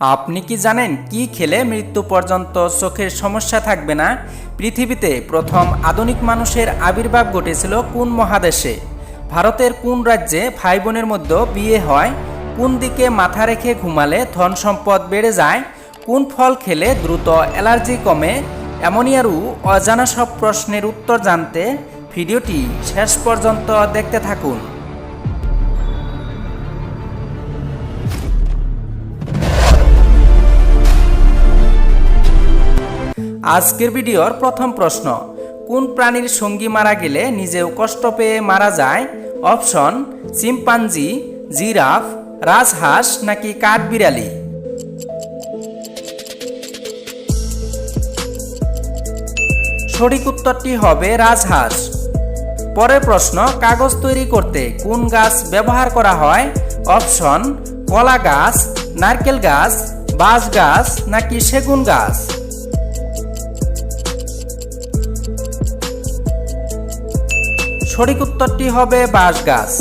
আপনি কি জানেন কি খেলে মৃত্যু পর্যন্ত চোখের সমস্যা থাকবে না? পৃথিবীতে প্রথম আধুনিক মানুষের আবির্ভাব ঘটেছিল কোন মহাদেশে? ভারতের কোন রাজ্যে ভাই বোনের মধ্যে বিয়ে হয়? কোন দিকে মাথা রেখে ঘুমালে ধন সম্পদ বেড়ে যায়? কোন ফল খেলে দ্রুত অ্যালার্জি কমে? এমনই আরও অজানা সব প্রশ্নের উত্তর জানতে ভিডিওটি শেষ পর্যন্ত দেখতে থাকুন। আজকের ভিডিওর প্রথম প্রশ্ন, কোন প্রাণীর সঙ্গী মারা গেলে নিজেও কষ্ট পেয়ে মারা যায়? অপশন, চিম্পাঞ্জি, জিরাফ, রাজহাঁস নাকি কাঠবিড়ালি? সঠিক উত্তরটি হবে রাজহাঁস। পরের প্রশ্ন, কাগজ তৈরি করতে কোন গাছ ব্যবহার করা হয়? অপশন, কলা গাছ, নারকেল গাছ, বাঁশ গাছ নাকি সেগুন গাছ? সঠিক উত্তরটি হবে বাঁশ গাছ।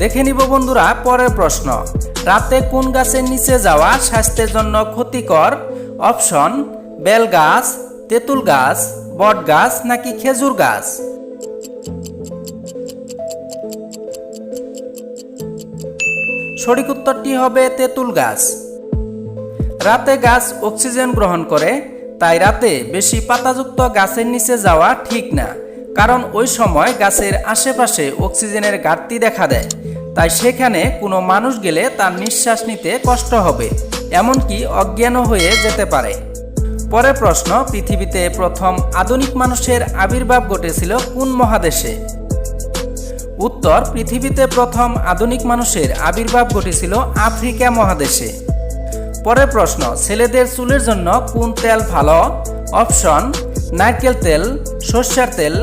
দেখে নিব বন্ধুরা পরের প্রশ্ন। রাতে কোন গাছের নিচে যাওয়া স্বাস্থ্যের জন্য ক্ষতিকর? অপশন, বেল গাছ, তেঁতুল গাছ, বট গাছ নাকি খেজুর গাছ? সঠিক উত্তরটি হবে তেঁতুল গাছ। রাতে গাছ অক্সিজেন গ্রহণ করে, তাই রাতে বেশি পাতাযুক্ত গাছের নিচে যাওয়া ঠিক না। কারণ ওই সময় গাছের আশেপাশে অক্সিজেনের ঘাটতি দেখা দেয়। তাই সেখানে কোনো মানুষ গেলে তার নিঃশ্বাস নিতে কষ্ট হবে, এমনকি অজ্ঞানও হয়ে যেতে পারে। পরে প্রশ্ন, পৃথিবীতে প্রথম আধুনিক মানুষের আবির্ভাব ঘটেছিল কোন মহাদেশে? উত্তর, পৃথিবীতে প্রথম আধুনিক মানুষের আবির্ভাব ঘটেছিল আফ্রিকা মহাদেশে। পরের প্রশ্ন, ছেলেদের চুলের জন্য কোন তেল ভালো? অপশন, নারকেল তেল, সর্ষের তেল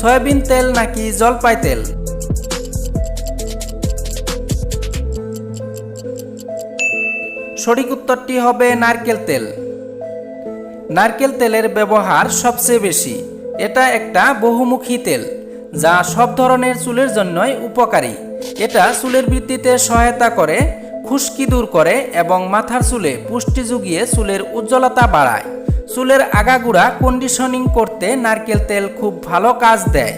সয়াবিন তেল নাকি জলপাই তেল? সঠিক উত্তরটি হবে নারকেল তেল। নারকেল তেলের ব্যবহার সবচেয়ে বেশি। এটা একটা বহুমুখী তেল, যা সব ধরনের চুলের জন্যই উপকারী। এটা চুলের বৃদ্ধিতে সহায়তা করে, খুশকি দূর করে এবং মাথার চুলে পুষ্টি জুগিয়ে চুলের উজ্জ্বলতা বাড়ায়। চুলের আগাগুড়া কন্ডিশনিং করতে নারকেল তেল খুব ভালো কাজ দেয়।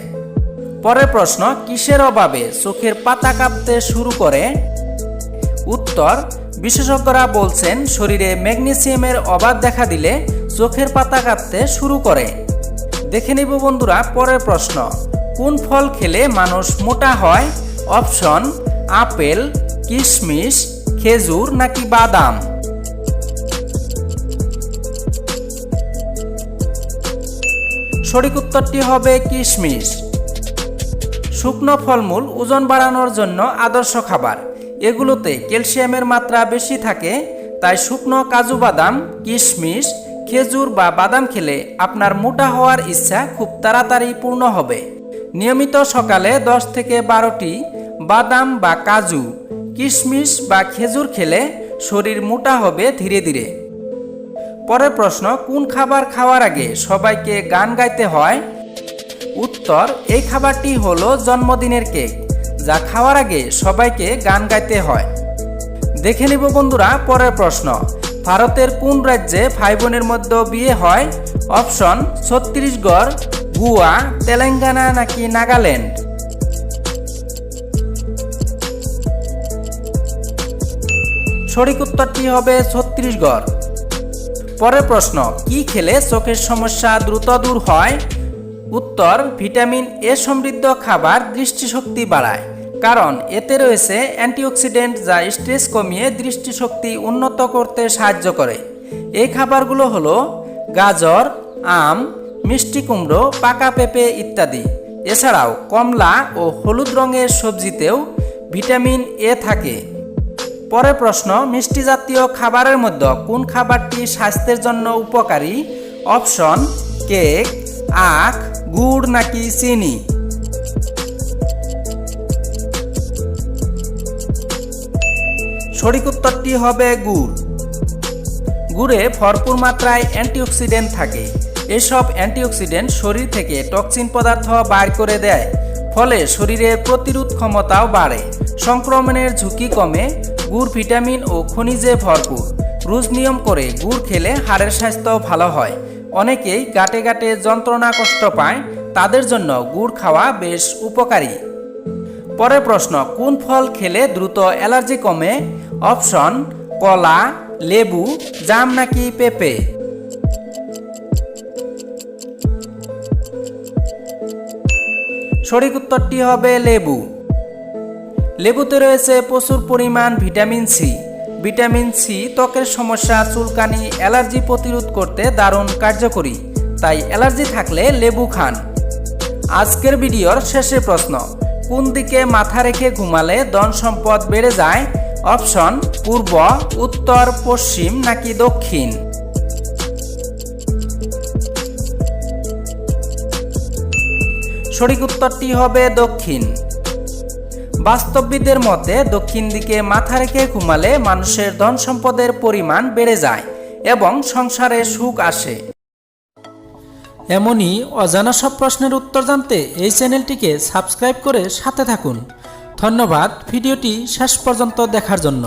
পরের প্রশ্ন, কিসের অভাবে চোখের পাতা কাঁপতে শুরু করে? উত্তর, বিশেষজ্ঞরা বলছেন, শরীরে ম্যাগনেসিয়ামের অভাব দেখা দিলে চোখের পাতা কাঁপতে শুরু করে। দেখে নিব বন্ধুরা, পরের প্রশ্ন, কোন ফল খেলে মানুষ মোটা হয়? অপশন, আপেল, কিশমিশ, খেজুর নাকি বাদাম? সঠিক উত্তরটি হবে কিশমিশ। শুকনো ফলমূল ওজন বাড়ানোর জন্য আদর্শ খাবার। এগুলোতে ক্যালসিয়ামের মাত্রা বেশি থাকে, তাই শুকনো কাজু বাদাম, কিশমিশ, খেজুর বা বাদাম খেলে আপনার মোটা হওয়ার ইচ্ছা খুব তাড়াতাড়ি পূর্ণ হবে। নিয়মিত সকালে দশ থেকে বারোটি বাদাম বা কাজু, কিশমিশ বা খেজুর খেলে শরীর মোটা হবে ধীরে ধীরে। পরের প্রশ্ন, কোন খাবার খাওয়ার আগে সবাইকে গান গাইতে হয়? উত্তর, এই খাবারটি হলো জন্মদিনের কেক, যা খাওয়ার আগে সবাইকে গান গাইতে হয়। দেখে নিব বন্ধুরা, পরের প্রশ্ন, ভারতের কোন রাজ্যে ভাই বোনের মধ্যে বিয়ে হয়? অপশন, ছত্তিশগড়, গোয়া, তেলেঙ্গানা নাকি নাগাল্যান্ড? সঠিক উত্তরটি হবে ছত্তিশগড়। পরের প্রশ্ন, কি খেলে চোখের সমস্যা দ্রুত দূর হয়? উত্তর, ভিটামিন এ সমৃদ্ধ খাবার দৃষ্টিশক্তি বাড়ায়, কারণ এতে রয়েছে অ্যান্টিঅক্সিডেন্ট যা স্ট্রেস কমিয়ে দৃষ্টিশক্তি উন্নত করতে সাহায্য করে। এই খাবারগুলো হলো গাজর, আম, মিষ্টি কুমড়ো, পাকা পেঁপে ইত্যাদি। এছাড়াও কমলা ও হলুদ রঙের সবজিতেও ভিটামিন এ থাকে। পরের প্রশ্ন, মিষ্টি জাতীয় খাবারের মধ্যে কোন খাবারটি স্বাস্থ্যের জন্য উপকারী? অপশন, কেক, আখ, গুড় নাকি চিনি? সঠিক উত্তরটি হবে গুড়। গুড়ে ভরপুর মাত্রায় অ্যান্টিঅক্সিডেন্ট থাকে। এসব অ্যান্টিঅক্সিডেন্ট শরীর থেকে টক্সিন পদার্থ বার করে দেয়। ফলে শরীরের প্রতিরোধ ক্ষমতাও বাড়ে। সংক্রমণের ঝুঁকি কমে। গুড়, ভিটামিন ও খনিজে ভরপুর। রোজ নিয়ম করে গুড় খেলে হাড়ের স্বাস্থ্য ভালো হয়। অনেকেই গাটে গাটে যন্ত্রণা কষ্ট পায়, তাদের জন্য গুড় খাওয়া বেশ উপকারী। পরের প্রশ্ন, কোন ফল খেলে দ্রুত অ্যালার্জি কমে? অপশন, কলা, লেবু, জাম নাকি পেঁপে? সঠিক উত্তরটি হবে লেবু। লেবুতে রয়েছে প্রচুর পরিমাণ ভিটামিন সি ভিটামিন সি ত্বকের সমস্যা, চুলকানি, অ্যালার্জি প্রতিরোধ করতে দারুণ কার্যকরী, তাই অ্যালার্জি থাকলে লেবু খান। আজকের ভিডিওর শেষে প্রশ্ন, কোন দিকে মাথা রেখে ঘুমালে ধন সম্পদ বেড়ে যায়? অপশন, পূর্ব, উত্তর, পশ্চিম নাকি দক্ষিণ? সঠিক উত্তরটি হবে দক্ষিণ। বাস্তববিদের মতে, দক্ষিণ দিকে মাথা রেখে ঘুমালে মানুষের ধন সম্পদের পরিমাণ বেড়ে যায় এবং সংসারে সুখ আসে। এমনই অজানা সব প্রশ্নের উত্তর জানতে এই চ্যানেলটিকে সাবস্ক্রাইব করে সাথে থাকুন। ধন্যবাদ, ভিডিওটি শেষ পর্যন্ত দেখার জন্য।